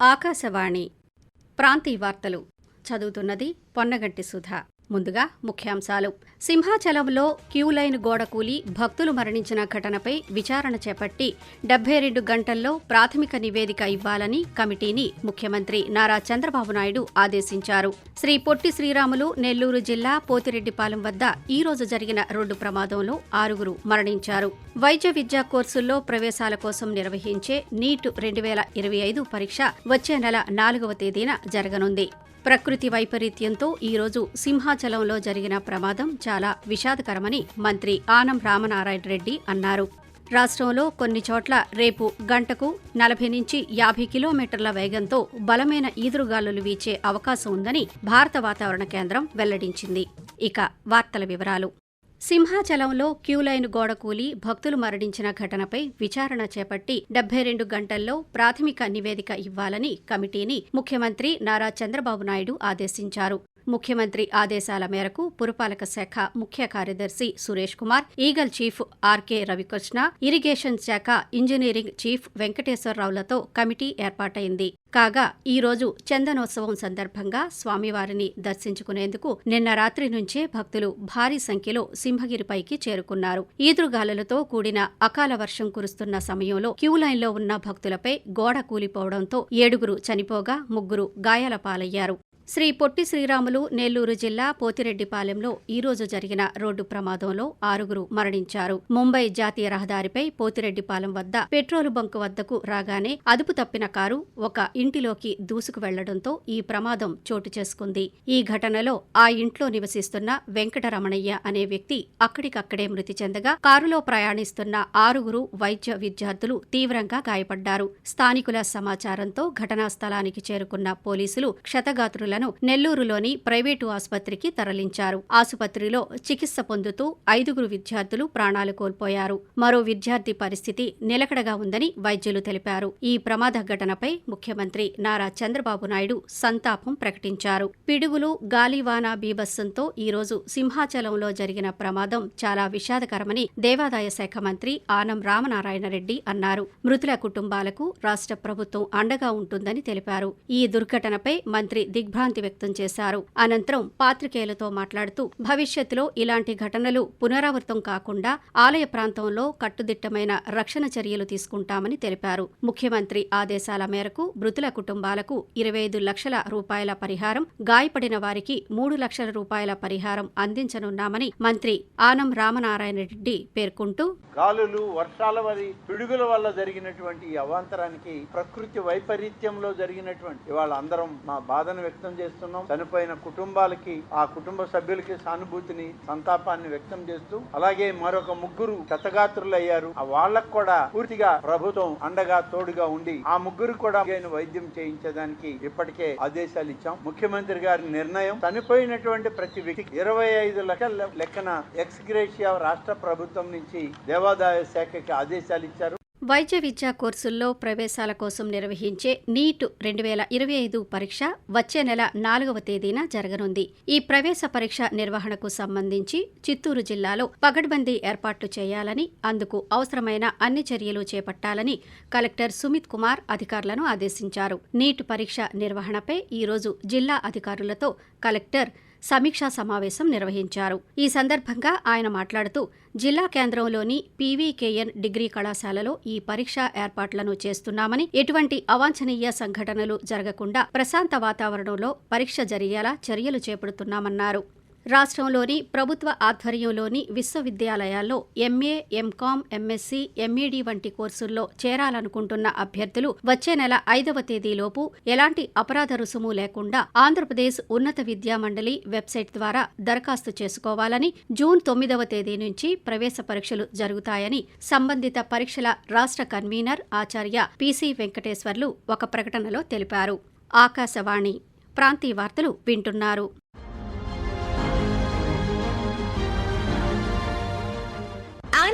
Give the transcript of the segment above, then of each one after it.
ఆకాశవాణి ప్రాంతీయ వార్తలు చదువుతున్నది పొన్నగంటి సుధ. ముందుగా ముఖ్యాంశాలు. సింహాచలంలో క్యూలైన్ గోడ కూలి భక్తులు మరణించిన ఘటనపై విచారణ చేపట్టి డెబ్బై రెండు గంటల్లో ప్రాథమిక నివేదిక ఇవ్వాలని కమిటీని ముఖ్యమంత్రి నారా చంద్రబాబు నాయుడు ఆదేశించారు. శ్రీ పొట్టి శ్రీరాములు నెల్లూరు జిల్లా పోతిరెడ్డిపాలెం వద్ద ఈ రోజు జరిగిన రోడ్డు ప్రమాదంలో ఆరుగురు మరణించారు. వైద్య విద్యా కోర్సుల్లో ప్రవేశాల కోసం నిర్వహించే నీట్ రెండు వేల ఇరవై ఐదు పరీక్ష వచ్చే నెల నాలుగవ తేదీన జరగనుంది. ప్రకృతి వైపరీత్యంతో ఈ రోజు సింహాచలంలో జరిగిన ప్రమాదం చాలా విషాదకరమని మంత్రి ఆనం రామనారాయణ రెడ్డి అన్నారు. రాష్ట్రంలో కొన్ని చోట్ల రేపు గంటకు నలభై నుంచి యాభై కిలోమీటర్ల వేగంతో బలమైన ఈదురుగాలులు వీచే అవకాశం ఉందని భారత వాతావరణ కేంద్రం వెల్లడించింది. ఇక వార్తల వివరాలు. సింహాచలంలో క్యూలైన్ గోడ కూలి భక్తులు మరణించిన ఘటనపై విచారణ చేపట్టి డెబ్బై రెండు గంటల్లో ప్రాథమిక నివేదిక ఇవ్వాలని కమిటీని ముఖ్యమంత్రి నారా చంద్రబాబు నాయుడు ఆదేశించారు. ముఖ్యమంత్రి ఆదేశాల మేరకు పురపాలక శాఖ ముఖ్య కార్యదర్శి Suresh Kumar Eagle chief RK Ravikrishna irrigation శాఖ ఇంజనీరింగ్ చీఫ్ వెంకటేశ్వరరావులతో కమిటీ ఏర్పాటైంది. కాగా ఈ రోజు చందనోత్సవం సందర్భంగా స్వామివారిని దర్శించుకునేందుకు నిన్న రాత్రి నుంచే భక్తులు భారీ సంఖ్యలో సింహగిరిపైకి చేరుకున్నారు. ఈదురుగాలులతో కూడిన అకాల వర్షం కురుస్తున్న సమయంలో క్యూలైన్లో ఉన్న భక్తులపై గోడ కూలిపోవడంతో ఏడుగురు చనిపోగా ముగ్గురు గాయాల పాలయ్యారు శ్రీ పొట్టి శ్రీరాములు నెల్లూరు జిల్లా పోతిరెడ్డిపాలెంలో ఈ రోజు జరిగిన రోడ్డు ప్రమాదంలో ఆరుగురు మరణించారు. ముంబై జాతీయ రహదారిపై పోతిరెడ్డిపాలెం వద్ద పెట్రోలు బంకు వద్దకు రాగానే అదుపు తప్పిన కారు ఒక ఇంటిలోకి దూసుకు వెళ్ళడంతో ఈ ప్రమాదం చోటు చేసుకుంది. ఈ ఘటనలో ఆ ఇంట్లో నివసిస్తున్న వెంకటరమణయ్య అనే వ్యక్తి అక్కడికక్కడే మృతి చెందగా కారులో ప్రయాణిస్తున్న ఆరుగురు వైద్య విద్యార్థులు తీవ్రంగా గాయపడ్డారు. స్థానికుల సమాచారంతో ఘటనా స్థలానికి చేరుకున్న పోలీసులు క్షతగాత్రుల క్షతగాత్రులను నెల్లూరులోని ప్రైవేటు ఆసుపత్రికి తరలించారు. ఆసుపత్రిలో చికిత్స పొందుతూ ఐదుగురు విద్యార్థులు ప్రాణాలు కోల్పోయారు. మరో విద్యార్థి పరిస్థితి నిలకడగా ఉందని వైద్యులు తెలిపారు. ఈ ప్రమాద ఘటనపై ముఖ్యమంత్రి నారా చంద్రబాబు నాయుడు సంతాపం ప్రకటించారు. పిడుగులు గాలివాన బీభత్సంతో ఈ రోజు సింహాచలంలో జరిగిన ప్రమాదం చాలా విషాదకరమని దేవాదాయ శాఖ మంత్రి ఆనం రామనారాయణ రెడ్డి అన్నారు. మృతుల కుటుంబాలకు రాష్ట్ర ప్రభుత్వం అండగా ఉంటుందని తెలిపారు. ఈ దుర్ఘటనపై మంత్రి దిగ్భ్రాంతి వ్యక్తం చేశారు. అనంతరం పాత్రికేయులతో మాట్లాడుతూ భవిష్యత్తులో ఇలాంటి ఘటనలు పునరావృతం కాకుండా ఆలయ ప్రాంతంలో కట్టుదిట్టమైన రక్షణ చర్యలు తీసుకుంటామని తెలిపారు. ముఖ్యమంత్రి ఆదేశాల మేరకు మృతుల కుటుంబాలకు ఇరవై ఐదు లక్షల రూపాయల పరిహారం గాయపడిన వారికి మూడు లక్షల రూపాయల పరిహారం అందించనున్నామని మంత్రి ఆనం రామనారాయణ రెడ్డి పేర్కొంటూ గాలులు వర్షాల వరి పిడుగుల వల్ల జరిగినటువంటి అవాంతరానికి ప్రకృతి వైపరీత్యంలో జరిగినటువంటి ఇవాళ అందరం మా బాధను వ్యక్తం చేస్తున్నాం. చనిపోయిన కుటుంబాలకి ఆ కుటుంబ సభ్యులకి సానుభూతిని సంతాపాన్ని వ్యక్తం చేస్తూ అలాగే మరొక ముగ్గురు క్షతగాత్రులయ్యారు ఆ వాళ్ళకు కూడా పూర్తిగా ప్రభుత్వం అండగా తోడుగా ఉండి ఆ ముగ్గురు కూడా వైద్యం చేయించడానికి ఇప్పటికే ఆదేశాలు ఇచ్చాం. ముఖ్యమంత్రి గారి నిర్ణయం చనిపోయినటువంటి ప్రతి వ్యక్తికి ఇరవై ఐదు లక్షల లెక్కన ఎక్స్ గ్రేషియా రాష్ట్ర ప్రభుత్వం నుంచి దేవాదాయ శాఖకి ఆదేశాలు ఇచ్చారు. వైద్య విద్యా కోర్సుల్లో ప్రవేశాల కోసం నిర్వహించే నీట్ రెండు వేల ఇరవై ఐదు పరీక్ష వచ్చే నెల నాలుగవ తేదీన జరగనుంది. ఈ ప్రవేశ పరీక్ష నిర్వహణకు సంబంధించి చిత్తూరు జిల్లాలో పగడ్బందీ ఏర్పాట్లు చేయాలని అందుకు అవసరమైన అన్ని చర్యలు చేపట్టాలని కలెక్టర్ సుమిత్ కుమార్ అధికారులను ఆదేశించారు. నీట్ పరీక్ష నిర్వహణపై ఈరోజు జిల్లా అధికారులతో కలెక్టర్ సమీక్షా సమావేశం నిర్వహించారు. ఈ సందర్భంగా ఆయన మాట్లాడుతూ జిల్లా కేంద్రంలోని పీవీకేఎన్ డిగ్రీ కళాశాలలో ఈ పరీక్ష ఏర్పాట్లను చేస్తున్నామని ఎటువంటి అవాంఛనీయ సంఘటనలు జరగకుండా ప్రశాంత వాతావరణంలో పరీక్ష జరిగేలా చర్యలు చేపడుతున్నామన్నారు. రాష్ట్రంలోని ప్రభుత్వ ఆధ్వర్యంలోని విశ్వవిద్యాలయాల్లో ఎంఏ ఎంకాం ఎంఎస్సీ ఎంఈడి వంటి కోర్సుల్లో చేరాలనుకుంటున్న అభ్యర్థులు వచ్చే నెల ఐదవ తేదీలోపు ఎలాంటి అపరాధ రుసుము లేకుండా ఆంధ్రప్రదేశ్ ఉన్నత విద్యా మండలి వెబ్సైట్ ద్వారా దరఖాస్తు చేసుకోవాలని జూన్ తొమ్మిదవ తేదీ నుంచి ప్రవేశ పరీక్షలు జరుగుతాయని సంబంధిత పరీక్షల రాష్ట్ర కన్వీనర్ ఆచార్య పిసి వెంకటేశ్వర్లు ఒక ప్రకటనలో తెలిపారు. ఆకాశవాణి ప్రాంతీయ వార్తలు వింటున్నారు.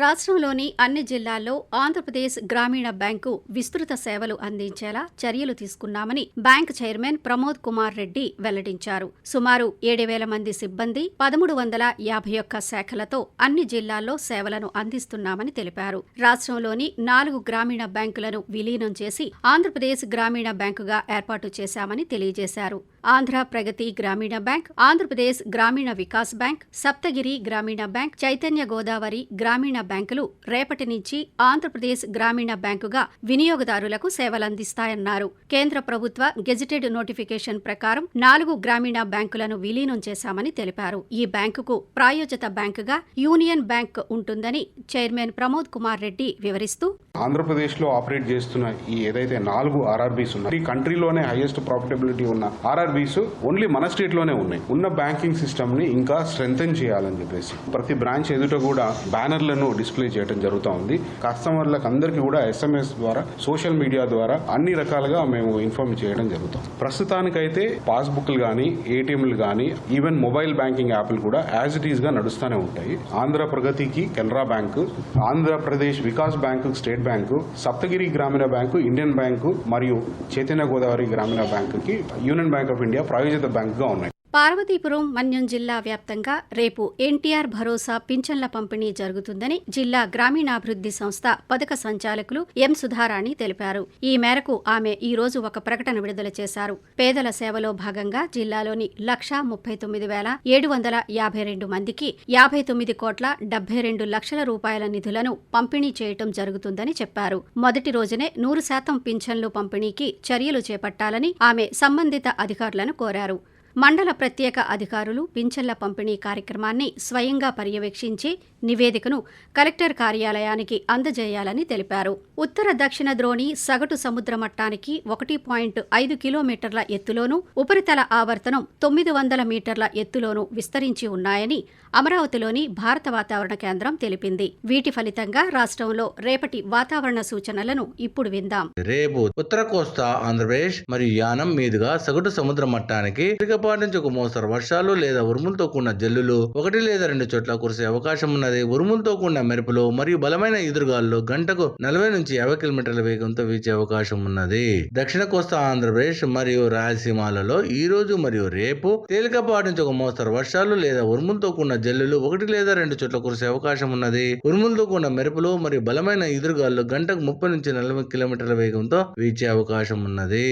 రాష్ట్రంలోని అన్ని జిల్లాల్లో ఆంధ్రప్రదేశ్ గ్రామీణ బ్యాంకు విస్తృత సేవలు అందించేలా చర్యలు తీసుకున్నామని బ్యాంక్ చైర్మన్ ప్రమోద్ కుమార్ రెడ్డి వెల్లడించారు. సుమారు ఏడు వేల మంది సిబ్బంది పదమూడు వందల యాభై ఒక్క శాఖలతో అన్ని జిల్లాల్లో సేవలను అందిస్తున్నామని తెలిపారు. రాష్ట్రంలోని నాలుగు గ్రామీణ బ్యాంకులను విలీనం చేసి ఆంధ్రప్రదేశ్ గ్రామీణ బ్యాంకుగా ఏర్పాటు చేశామని తెలియజేశారు. ఆంధ్ర ప్రగతి గ్రామీణ బ్యాంక్ ఆంధ్రప్రదేశ్ గ్రామీణ వికాస్ బ్యాంక్ సప్తగిరి గ్రామీణ బ్యాంక్ చైతన్య గోదావరి గ్రామీణ బ్యాంకులు రేపటి నుంచి ఆంధ్రప్రదేశ్ గ్రామీణ బ్యాంకుగా వినియోగదారులకు సేవలందిస్తాయన్నారు. కేంద్ర ప్రభుత్వ గెజిటెడ్ నోటిఫికేషన్ ప్రకారం నాలుగు గ్రామీణ బ్యాంకులను విలీనం చేశామని తెలిపారు. ఈ బ్యాంకుకు ప్రాయోజిత బ్యాంకుగా యూనియన్ బ్యాంక్ ఉంటుందని చైర్మన్ ప్రమోద్ కుమార్ రెడ్డి వివరిస్తూ ఆంధ్రప్రదేశ్లో ఆపరేట్ చేస్తున్న ఈ ఏదైతే నాలుగు ఆర్ఆర్బీస్ ఉన్నాయి ఈ కంట్రీలోనే హైయెస్ట్ ప్రాఫిటబిలిటీ ఉన్న ఆర్ఆర్బీస్ ఓన్లీ మన స్టేట్లోనే ఉన్నాయి. ఉన్న బ్యాంకింగ్ సిస్టమ్ని ఇంకా స్ట్రెంగ్ చేయాలని చెప్పేసి ప్రతి బ్రాంచ్ ఎదుట కూడా బ్యానర్లను డిస్ప్లే చేయడం జరుగుతూ ఉంది. కస్టమర్లకు అందరికీ కూడా ఎస్ఎంఎస్ ద్వారా సోషల్ మీడియా ద్వారా అన్ని రకాలుగా మేము ఇన్ఫార్మ్ చేయడం జరుగుతాం. ప్రస్తుతానికైతే పాస్బుక్లు కానీ ఏటీఎంలు కానీ ఈవెన్ మొబైల్ బ్యాంకింగ్ యాప్లు కూడా యాజ్ ఇట్ ఈస్గా నడుస్తూనే ఉంటాయి. ఆంధ్ర ప్రగతికి Canara bank Andhra Pradesh Vikas bank state bank Saptagiri Grameena bank Indian bank మరియు చైతన్య గోదావరి గ్రామీణ బ్యాంకుకి యూనియన్ బ్యాంక్ ఆఫ్ ఇండియా ప్రాయోజిత బ్యాంకుగా ఉన్నాయి. పార్వతీపురం మన్యం జిల్లా వ్యాప్తంగా రేపు ఎన్టీఆర్ భరోసా పింఛన్ల పంపిణీ జరుగుతుందని జిల్లా గ్రామీణాభివృద్ధి సంస్థ పథక సంచాలకులు ఎం సుధారాణి తెలిపారు. ఈ మేరకు ఆమె ఈ రోజు ఒక ప్రకటన విడుదల చేశారు. పేదల సేవలో భాగంగా జిల్లాలోని లక్షా ముప్పై తొమ్మిది వేల ఏడు వందల యాభై రెండు మందికి యాభై తొమ్మిది కోట్ల డెబ్బై రెండు లక్షల రూపాయల నిధులను పంపిణీ చేయటం జరుగుతుందని చెప్పారు. మొదటి రోజునే నూరు శాతం పింఛన్లు పంపిణీకి చర్యలు చేపట్టాలని ఆమె సంబంధిత అధికారులను కోరారు. మండల ప్రత్యేక అధికారులు పింఛన్ల పంపిణీ కార్యక్రమాన్ని స్వయంగా పర్యవేక్షించి నివేదికను కలెక్టర్ కార్యాలయానికి అందజేయాలని తెలిపారు. ఉత్తర దక్షిణ ద్రోణి సగటు సముద్ర మట్టానికి ఒకటి పాయింట్ ఐదు కిలోమీటర్ల ఎత్తులోనూ ఉపరితల ఆవర్తనం తొమ్మిది వందల మీటర్ల ఎత్తులోనూ విస్తరించి ఉన్నాయని అమరావతిలోని భారత వాతావరణ కేంద్రం తెలిపింది. వీటి ఫలితంగా రాష్ట్రంలో రేపటి వాతావరణ సూచనలను ఇప్పుడు విందాం. రేపు ఉత్తర కోస్తా ఆంధ్రప్రదేశ్ మరియు యానం మీదుగా సగటు సముద్ర మట్టానికి తేలికపాటి నుంచి ఒక మోస్తరు వర్షాలు లేదా ఉరుములతో కూడిన జల్లులు ఒకటి లేదా రెండు చోట్ల కురిసే అవకాశం ఉన్నది. ఉరుములతో కూడిన మెరుపులో మరియు బలమైన ఎదురుగాల్లో గంటకు నలభై నుంచి యాభై కిలోమీటర్ల వేగంతో వీచే అవకాశం ఉన్నది. దక్షిణ కోస్తా ఆంధ్రప్రదేశ్ మరియు రాయలసీమాలలో ఈ రోజు మరియు రేపు తేలికపాటి నుంచి ఒక మోస్తరు వర్షాలు లేదా ఉరుములతో కూడిన జల్లులు ఒకటి లేదా రెండు చోట్ల కురిసే అవకాశం ఉన్నది. ఉరుములతో కూడిన మెరుపులు మరియు బలమైన ఎదురుగాల్లో గంటకు ముప్పై నుంచి నలభై కిలోమీటర్ల వేగంతో వీచే అవకాశం ఉన్నది.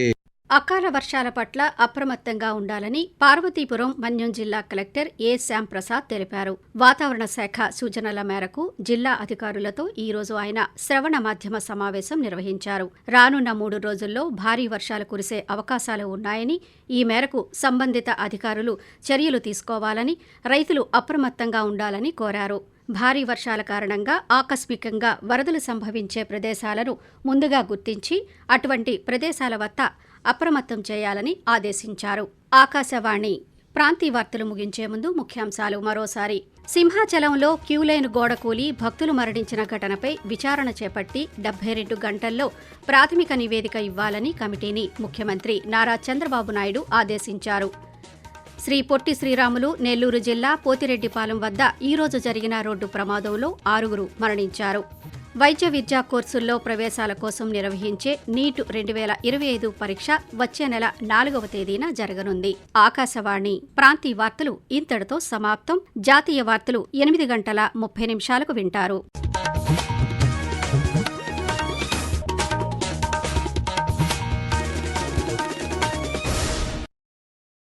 అకాల వర్షాల పట్ల అప్రమత్తంగా ఉండాలని పార్వతీపురం మన్యం జిల్లా కలెక్టర్ ఏ శ్యామ్ ప్రసాద్ తెలిపారు. వాతావరణ శాఖ సూచనల మేరకు జిల్లా అధికారులతో ఈ రోజు ఆయన శ్రవణ మాధ్యమ సమావేశం నిర్వహించారు. రానున్న మూడు రోజుల్లో భారీ వర్షాలు కురిసే అవకాశాలు ఉన్నాయని ఈ మేరకు సంబంధిత అధికారులు చర్యలు తీసుకోవాలని రైతులు అప్రమత్తంగా ఉండాలని కోరారు. భారీ వర్షాల కారణంగా ఆకస్మికంగా వరదలు సంభవించే ప్రదేశాలను ముందుగా గుర్తించి అటువంటి ప్రదేశాల వద్ద అప్రమత్తం చేయాలని ఆదేశించారు. ఆకాశవాణి ప్రాంతీయ వార్తలు ముగించే ముందు ముఖ్యాంశాలు మరోసారి. సింహాచలంలో క్యూలైన్ గోడ కూలి భక్తులు మరణించిన ఘటనపై విచారణ చేపట్టి డెబ్బై రెండు గంటల్లో ప్రాథమిక నివేదిక ఇవ్వాలని కమిటీని ముఖ్యమంత్రి నారా చంద్రబాబు నాయుడు ఆదేశించారు. శ్రీ పొట్టి శ్రీరాములు నెల్లూరు జిల్లా పోతిరెడ్డిపాలెం వద్ద ఈ రోజు జరిగిన రోడ్డు ప్రమాదంలో ఆరుగురు మరణించారు. వైద్య విద్యా కోర్సుల్లో ప్రవేశాల కోసం నిర్వహించే నీటు రెండు వేల ఇరవై ఐదు పరీక్ష వచ్చే నెల నాలుగవ తేదీన జరగనుంది. ఆకాశవాణి ప్రాంతీయ వార్తలు ఇంతటితో సమాప్తం. జాతీయ వార్తలు ఎనిమిది గంటల ముప్పై నిమిషాలకు వింటారు.